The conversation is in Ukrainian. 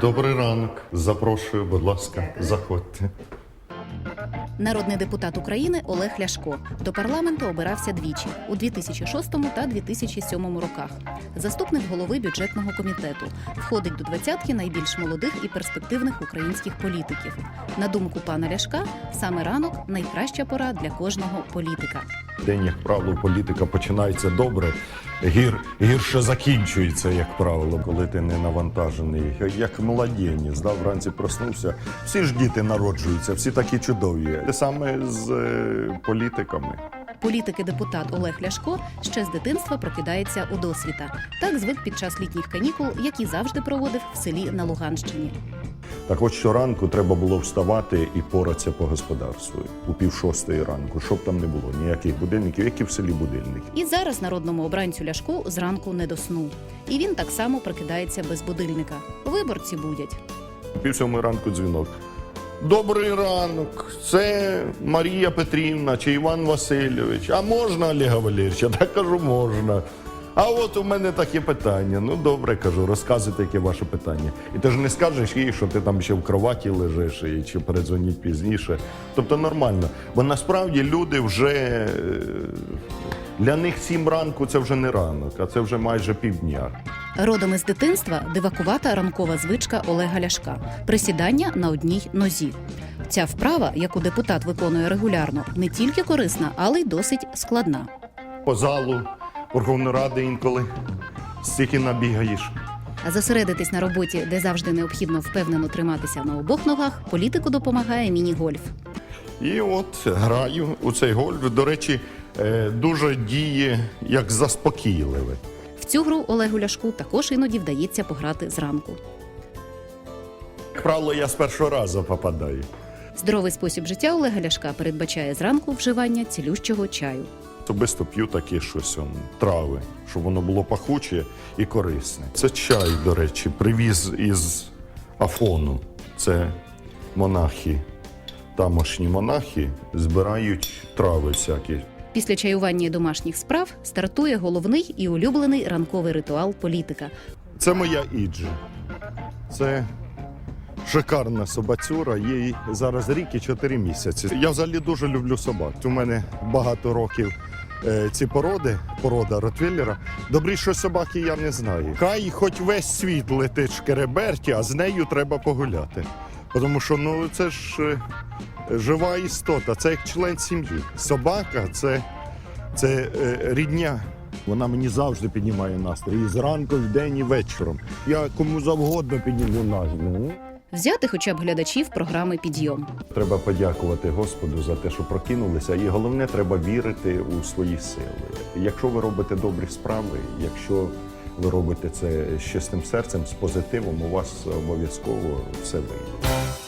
Добрий ранок. Запрошую, будь ласка, заходьте. Народний депутат України Олег Ляшко до парламенту обирався двічі у 2006 та 2007 роках. Заступник голови бюджетного комітету входить до двадцятки найбільш молодих і перспективних українських політиків. На думку пана Ляшка, саме ранок найкраща пора для кожного політика. День, як правило, політика починається добре, гір, гірше закінчується, як правило, коли ти не навантажений. Як младенець, да, вранці проснувся. Всі ж діти народжуються, всі такі чудові. Те саме з е, політиками. Політик і депутат Олег Ляшко ще з дитинства прокидається у досвіта. Так звик під час літніх канікул, які завжди проводив в селі на Луганщині. Так от щоранку треба було вставати і поратися по господарству у пів шостої ранку, щоб там не було ніяких будильників, які в селі будильники. І зараз народному обранцю Ляшку зранку не до сну. І він так само прокидається без будильника. Виборці будять. Пів сьомої ранку дзвінок. Добрий ранок, це Марія Петрівна чи Іван Васильович. А можна Олега Валерійовича? Так кажу, можна. А от у мене таке питання. Ну добре, кажу, розказуйте, яке ваше питання. І ти ж не скажеш їй, що ти там ще в кроваті лежиш і чи передзвоніть пізніше. Тобто нормально. Бо насправді люди вже е, для них сім ранку це вже не ранок, а це вже майже півдня. Родом із дитинства дивакувата ранкова звичка Олега Ляшка присідання на одній нозі. Ця вправа, яку депутат виконує регулярно, не тільки корисна, але й досить складна. по залу Верховної Ради інколи стільки набігаєш. А зосередитись на роботі, де завжди необхідно впевнено триматися на обох ногах, політику допомагає міні-гольф. І от граю у цей гольф. До речі, е, дуже діє як заспокійливе. Цю гру Олегу Ляшку також іноді вдається пограти зранку. Як правило, я з першого разу попадаю. Здоровий спосіб життя Олега Ляшка передбачає зранку вживання цілющого чаю. Особисто п'ю такі щось он, трави, щоб воно було пахуче і корисне. Це чай, до речі, привіз із Афону. Це монахи. Тамошні монахи збирають трави всякі. Після чаювання домашніх справ стартує головний і улюблений ранковий ритуал політика. Це моя Іджі. Це шикарна собацюра. Їй зараз рік і 4 місяці. Я взагалі дуже люблю собак. У мене багато років е, ці породи, порода Ротвейлера. Добрішої собаки я не знаю. Хай хоч весь світ летить шкереберті, а з нею треба погуляти. Тому що ну це ж е, жива істота, це як член сім'ї. Собака це, це е, рідня. Вона мені завжди піднімає настрій. І зранку, і вдень, і вечором. Я кому завгодно підніму настрій. Взяти хоча б глядачів програми Підйом. Треба подякувати Господу за те, що прокинулися. І головне, треба вірити у свої сили. Якщо ви робите добрі справи, якщо ви робите це з чистим серцем, з позитивом, у вас обов'язково все вийде.